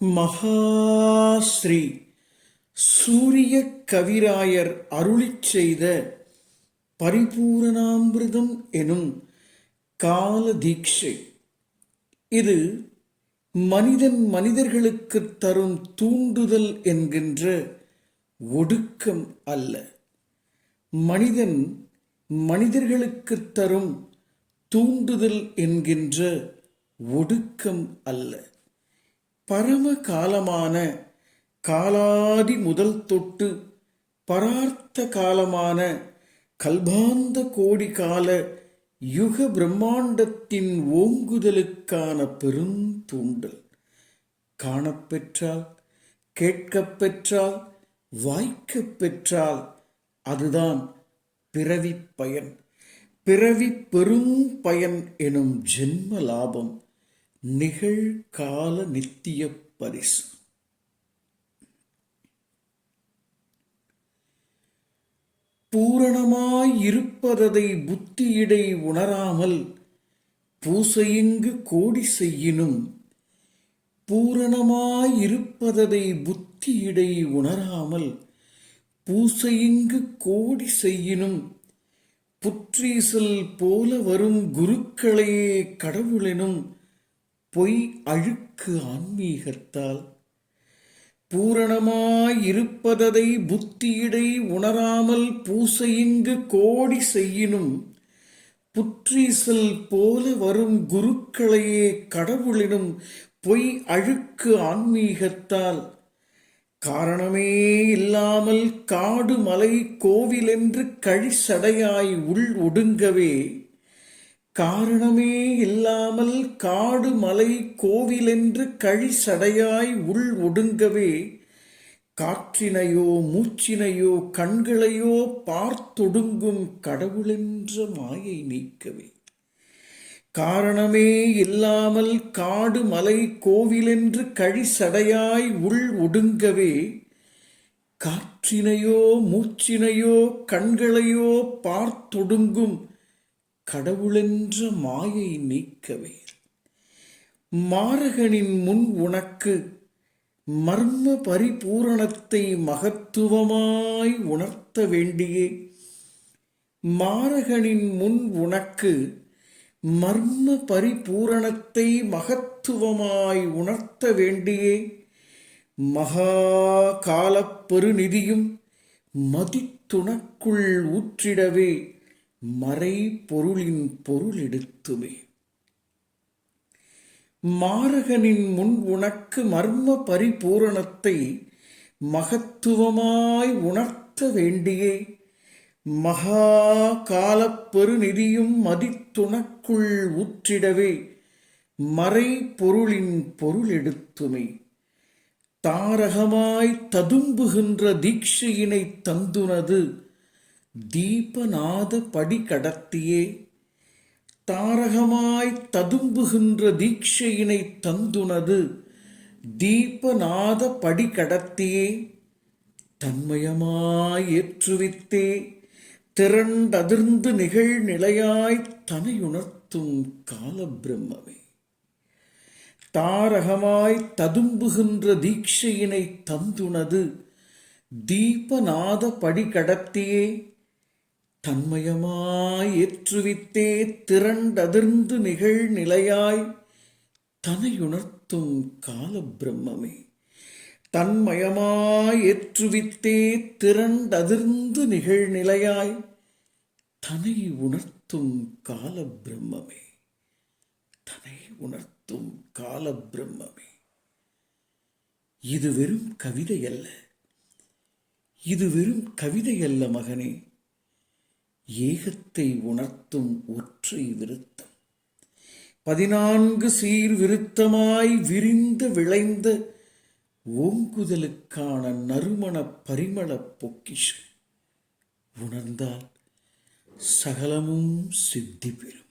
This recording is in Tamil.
மகாஸ்ரீ. சூரிய கவிராயர் அருளிச் செய்த பரிபூரணாமிர்தம் எனும் கால தீட்சை. இது மனிதன் மனிதர்களுக்கு தரும் தூண்டுதல் என்கின்ற ஒடுக்கம் அல்ல. மனிதன் மனிதர்களுக்கு தரும் தூண்டுதல் என்கின்ற ஒடுக்கம் அல்ல. பரம காலமான காலாதி முதல் தொட்டு பரார்த்த காலமான கல்பாந்த கோடி கால யுக பிரம்மாண்டத்தின் ஓங்குதலுக்கான பெருந்தூண்டல் காணப்பெற்றால் கேட்கப் பெற்றால் வாய்க்கப் பெற்றால் அதுதான் பிறவி பயன். பிறவி பெரும் பயன் எனும் ஜென்ம லாபம். நிகழ்கால நித்திய பரிசு. பூரணமாயிருப்பதை புத்தியிடை உணராமல் பூசையிங்கு கோடி செய்யினும் பூரணமாயிருப்பதை புத்தியிடை உணராமல் பூசையிங்கு கோடி செய்யினும் புற்றீசல் போல வரும் குருக்களையே கடவுளெனும் பொய் அழுக்கு ஆன்மீகத்தால். பூரணமாயிருப்பதை புத்தியிடை உணராமல் பூசையிங்கு கோடி செய்யினும் புற்றீசல் போல வரும் குருக்களையே கடவுளினும் பொய் அழுக்கு ஆன்மீகத்தால். காரணமே இல்லாமல் காடு மலை கோவிலென்று கழிசடையாய் உள் ஒடுங்கவே காரணமே இல்லாமல் காடு மலை கோவிலென்று கழிசடையாய் உள் ஒடுங்கவே காற்றினையோ மூச்சினையோ கண்களையோ பார்த்தொடுங்கும் கடவுளென்ற மாயை நீக்கவே. காரணமே இல்லாமல் காடு மலை கோவிலென்று கழிசடையாய் உள் ஒடுங்கவே காற்றினையோ மூச்சினையோ கண்களையோ பார்த்தொடுங்கும் கடவுளென்ற மாயை நீக்கவே. மாரகனின் முன் உனக்கு மர்ம பரிபூரணத்தை மகத்துவமாய் உணர்த்த வேண்டியே. மாரகனின் முன் உனக்கு மர்ம பரிபூரணத்தை மகத்துவமாய் உணர்த்த வேண்டியே. மகா காலப் பெருநிதியும் மதித்துணக்குள் ஊற்றிடவே. மறை பொருளின் பொருள் எடுத்துமே. மாரகனின் முன் உனக்கு மர்ம பரிபூரணத்தை மகத்துவமாய் உணர்த்த வேண்டியே. மகா காலப் பெருநிதியும் மதித்துணக்குள் ஊற்றிடவே மறை பொருளின் பொருள் எடுத்துமே. தாரகமாய் ததும்புகின்ற தீட்சையினை தந்துனது தீபநாத படி கடத்தியே தாரகமாய் ததும்புகின்ற தீட்சையினை தந்துனது தீபநாத படி கடத்தியே தன்மயமாய் ஏற்றுவித்தே திரண்டதிர்ந்து நிகழ்நிலையாய் தனையுணர்த்தும் காலபிரம்மமே. தாரகமாய் ததும்புகின்ற தீட்சையினை தந்துனது தீபநாத படி கடத்தியே தன்மயமாய் ஏற்றுவித்தே திரண்டதிர்ந்து நிகழ்நிலையாய் தனையுணர்த்தும் கால பிரம்மமே தன்மயமாய் ஏற்றுவித்தே திரண்டதிர்ந்து நிகழ்நிலையாய் தனை உணர்த்தும் கால பிரம்மமே தனை உணர்த்தும் கால பிரம்மமே இது வெறும் கவிதை அல்ல இது வெறும் கவிதை அல்ல மகனே. ஏகத்தை உணர்த்தும் ஒற்றை விருத்தம். பதினான்கு சீர் விருத்தமாய் விரிந்து விளைந்த ஓங்குதலுக்கான நறுமண பரிமள பொக்கிஷம் உணர்ந்தால் சகலமும் சித்தி பெறும்